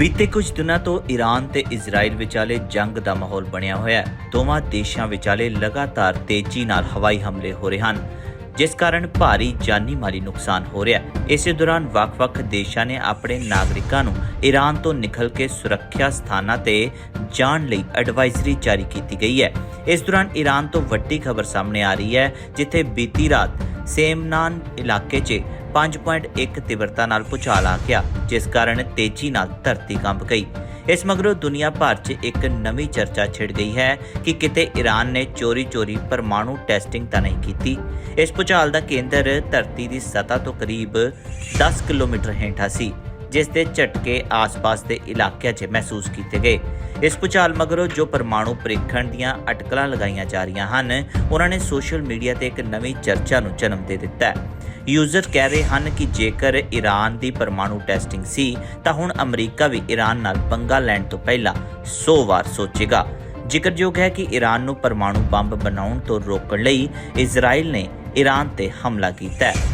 ਬੀਤੇ ਕੁਝ ਦਿਨਾਂ ਤੋਂ ਈਰਾਨ ਤੇ ਇਜ਼ਰਾਈਲ ਵਿਚਾਲੇ ਜੰਗ ਦਾ ਮਾਹੌਲ ਬਣਿਆ ਹੋਇਆ ਹੈ। ਦੋਵਾਂ ਦੇਸ਼ਾਂ ਵਿਚਾਲੇ ਲਗਾਤਾਰ ਤੇਜ਼ੀ ਨਾਲ ਹਵਾਈ ਹਮਲੇ ਹੋ ਰਹੇ ਹਨ, ਜਿਸ ਕਾਰਨ ਭਾਰੀ ਜਾਨੀ ਮਾਲੀ ਨੁਕਸਾਨ ਹੋ ਰਿਹਾ ਹੈ। ਇਸੇ ਦੌਰਾਨ ਵੱਖ-ਵੱਖ ਦੇਸ਼ਾਂ ਨੇ ਆਪਣੇ ਨਾਗਰਿਕਾਂ ਨੂੰ ਈਰਾਨ ਤੋਂ ਨਿਕਲ ਕੇ ਸੁਰੱਖਿਆ ਸਥਾਨਾਂ ਤੇ ਜਾਣ ਲਈ ਐਡਵਾਈਜ਼ਰੀ ਜਾਰੀ ਕੀਤੀ ਗਈ ਹੈ। ਇਸ ਦੌਰਾਨ ਈਰਾਨ ਤੋਂ ਵੱਡੀ ਖਬਰ ਸਾਹਮਣੇ ਆ ਰਹੀ ਹੈ, ਜਿੱਥੇ ਬੀਤੀ ਰਾਤ ਸੇਮਨਾਨ ਇਲਾਕੇ 'ਚ 5.1 ਤੀਬਰਤਾ ਨਾਲ ਭੂਚਾਲ ਆ ਗਿਆ, ਜਿਸ ਕਾਰਨ ਤੇਜ਼ੀ ਨਾਲ ਧਰਤੀ ਕੰਬ ਗਈ। ਇਸ ਮਗਰੋਂ ਦੁਨੀਆ ਭਰ 'ਚ ਇੱਕ ਨਵੀਂ ਚਰਚਾ ਛਿੜ ਗਈ ਹੈ ਕਿ ਕਿਤੇ ਈਰਾਨ ਨੇ ਚੋਰੀ-ਚੋਰੀ ਪਰਮਾਣੂ ਟੈਸਟਿੰਗ ਤਾਂ ਨਹੀਂ ਕੀਤੀ। ਇਸ ਭੂਚਾਲ ਦਾ ਕੇਂਦਰ ਧਰਤੀ ਦੀ ਸਤਹ ਤੋਂ ਕਰੀਬ 10 ਕਿਲੋਮੀਟਰ ਹੇਠਾਂ ਸੀ, ਜਿਸ ਦੇ ਝਟਕੇ ਆਸ-ਪਾਸ ਦੇ ਇਲਾਕਿਆਂ 'ਚ ਮਹਿਸੂਸ ਕੀਤੇ ਗਏ। ਇਸ ਭੂਚਾਲ ਮਗਰੋਂ ਜੋ ਪਰਮਾਣੂ ਪ੍ਰੀਖਣ ਦੀਆਂ ਅਟਕਲਾਂ ਲਗਾਈਆਂ ਜਾ ਰਹੀਆਂ ਹਨ, ਉਹਨਾਂ ਨੇ ਸੋਸ਼ਲ ਮੀਡੀਆ ਤੇ ਇੱਕ ਨਵੀਂ ਚਰਚਾ ਨੂੰ ਜਨਮ ਦੇ ਦਿੱਤਾ ਹੈ। ਯੂਜ਼ਰ ਕਹਿ ਰਹੇ ਹਨ ਕਿ ਜੇਕਰ ਈਰਾਨ ਦੀ ਪਰਮਾਣੂ ਟੈਸਟਿੰਗ ਸੀ, ਤਾਂ ਹੁਣ ਅਮਰੀਕਾ ਵੀ ਈਰਾਨ ਨਾਲ ਪੰਗਾ ਲੈਣ ਤੋਂ ਪਹਿਲਾਂ 100 ਵਾਰ ਸੋਚੇਗਾ। ਜ਼ਿਕਰਯੋਗ ਹੈ ਕਿ ਈਰਾਨ ਨੂੰ ਪਰਮਾਣੂ ਬੰਬ ਬਣਾਉਣ ਤੋਂ ਰੋਕਣ ਲਈ ਇਜ਼ਰਾਈਲ ਨੇ ਈਰਾਨ ਤੇ ਹਮਲਾ ਕੀਤਾ ਹੈ।